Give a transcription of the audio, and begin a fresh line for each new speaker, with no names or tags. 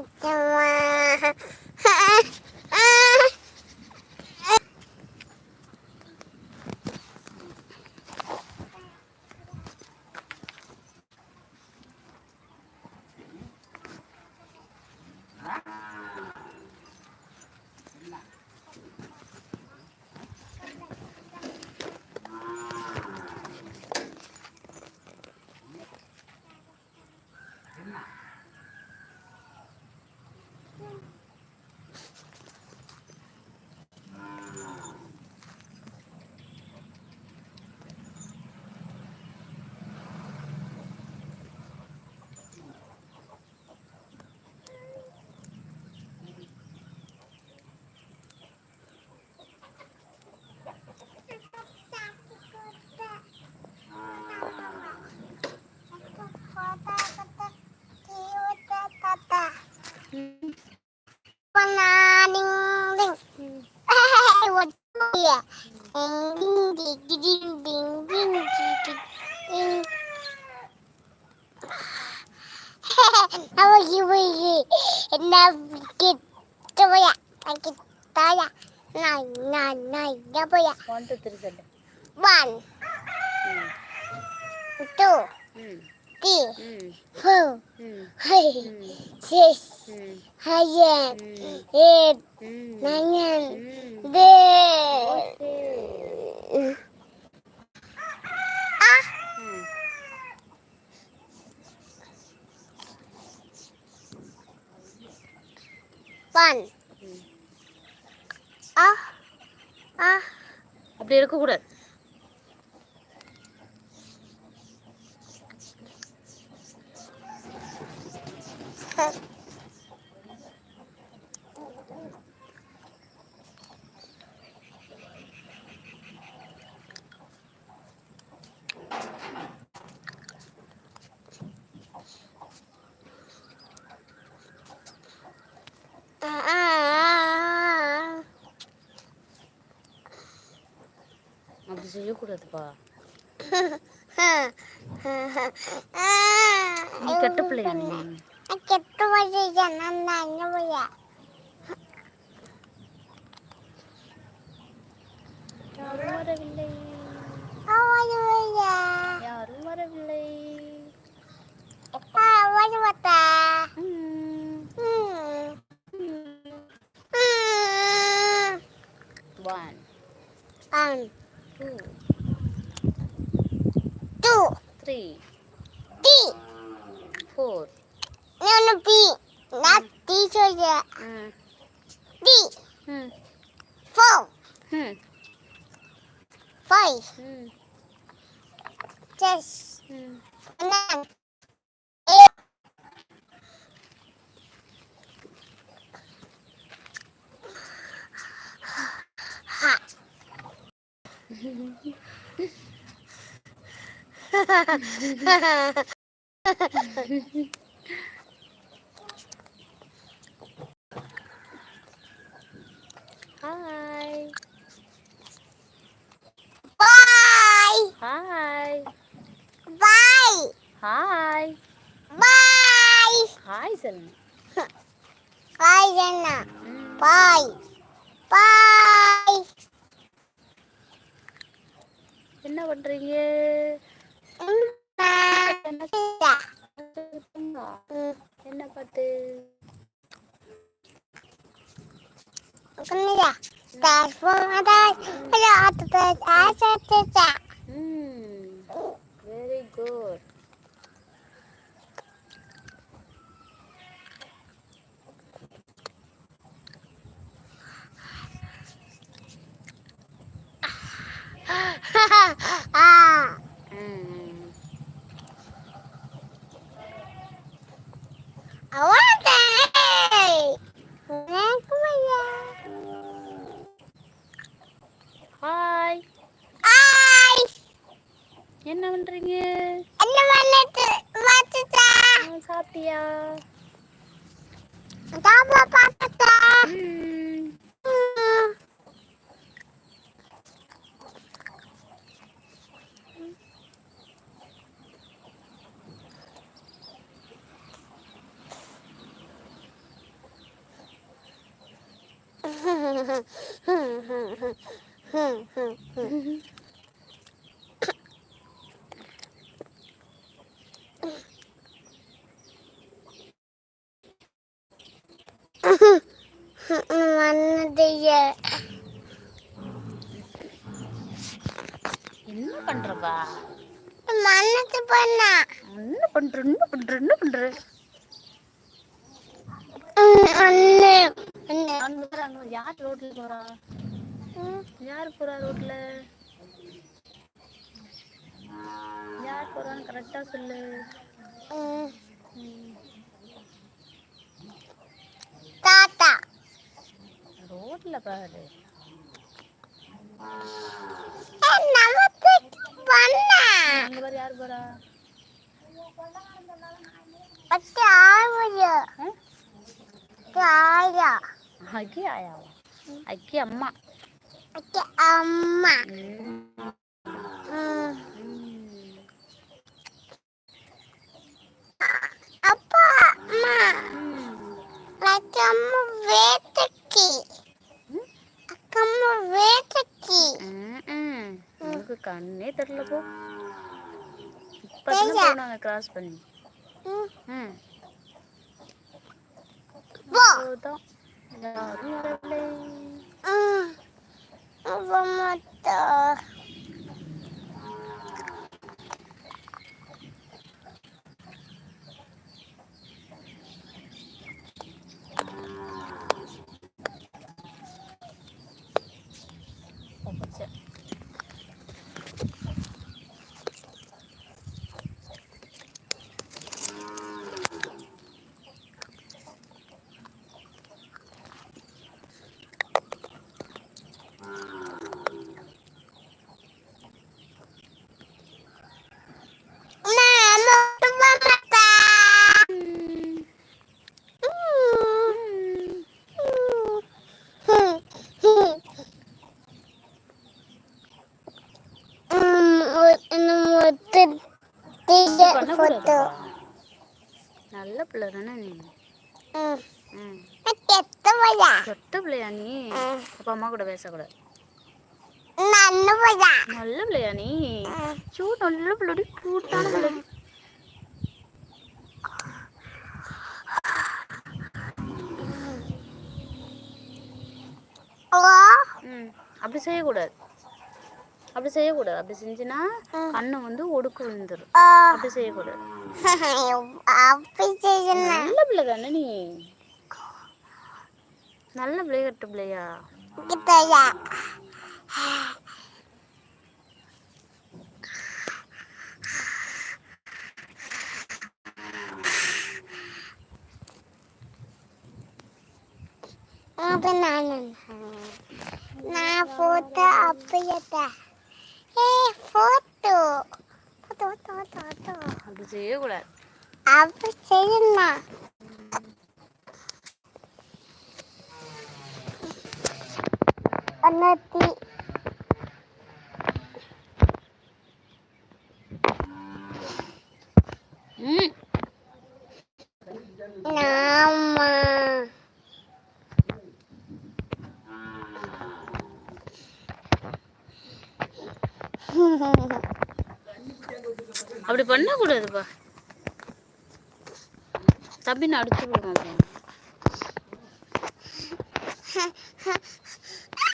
っ
て
ま
す。
എന്നാ
കിട്ടുപോയാ
കിട്ടായാ
പോയാ
one
two
three
four
five
six
seven
eight
nine
ten
one. ஆ ஆ
அப்படி இருக்கக்கூடாது
ஆ
அப்படி சொல்லக்கூடாதுப்பா நீ கெட்ட பிள்ளையா நீ
கெட்ட வயசு நான் என்ன போயா
யாரும் வரவில்லை
அவாது போயா
யாரும் வரவில்லை
அவாது பார்த்தா
One. Two.
Two.
Three.
Three.
Four.
No,
no,
B. Not. Hmm. D, so
yeah.
Hmm.
D.
Hmm.
Four.
Mm.
Five.
Mm.
Six.
Mm. And
then.
Hi
bye
hi
bye
hi
bye hi
சொல்லுங்க hi
சொன்னா
bye பாய்
என்ன பண்றீங்க? என்ன என்ன பாட்டு
Kena dah pun ada ada ada ada ada
hmm very good
ah
என்ன பண்றீங்க?
என்ன பண்ணிட்டு
வாச்சா சாப்பிட்டியா?
தாமா பாத்தா
Hmm, hmm, hmm, hmm, hmm.
வந்ததைய
என்ன பண்றப்பா?
மன்னத்து பண்ணா
என்ன பண்ற என்ன பண்ற என்ன பண்ற? யார் ரோட்ல போறா? யார் போறா ரோட்ல? யார் போறான்னு கரெக்டா சொல்லு.
चोट लगा है
अम्मा अम्मा கண்ணே தெரில போ இப்போ போனாங்க கிராஸ் பண்ணி ம் தான் யாரும் வரலை
That's
it. பண்ணக்கூடாதுப்பா. நல்ல பிள்ளை தானே நீ? ம். சொட்ட பிள்ளையா நீ? அப்பா அம்மா கூட பேசக்கூடாது நல்ல பிள்ளையா? நீ? சூ நல்ல பிள்ளை கூட்டான பிள்ளை ம். அப்படி செய்யக்கூடாது. அப்படி செய்யக்கூடாது. அப்படி செஞ்சுனா கண்ணு வந்து ஒடுக்கு விழுந்துடும் அப்படி செய்யக்கூடாது. நல்ல பிள்ளை தானே நீ? நல்ல பிள்ளை கட்ட பிள்ளையா?
フォト。フォト、フォト、フ
ォト。
危せえ、
こ
れ。危せるな。あなた。
அப்படி பண்ணக்கூடாதுப்பா. தம்பி நான். அடிச்சு விடுவேன்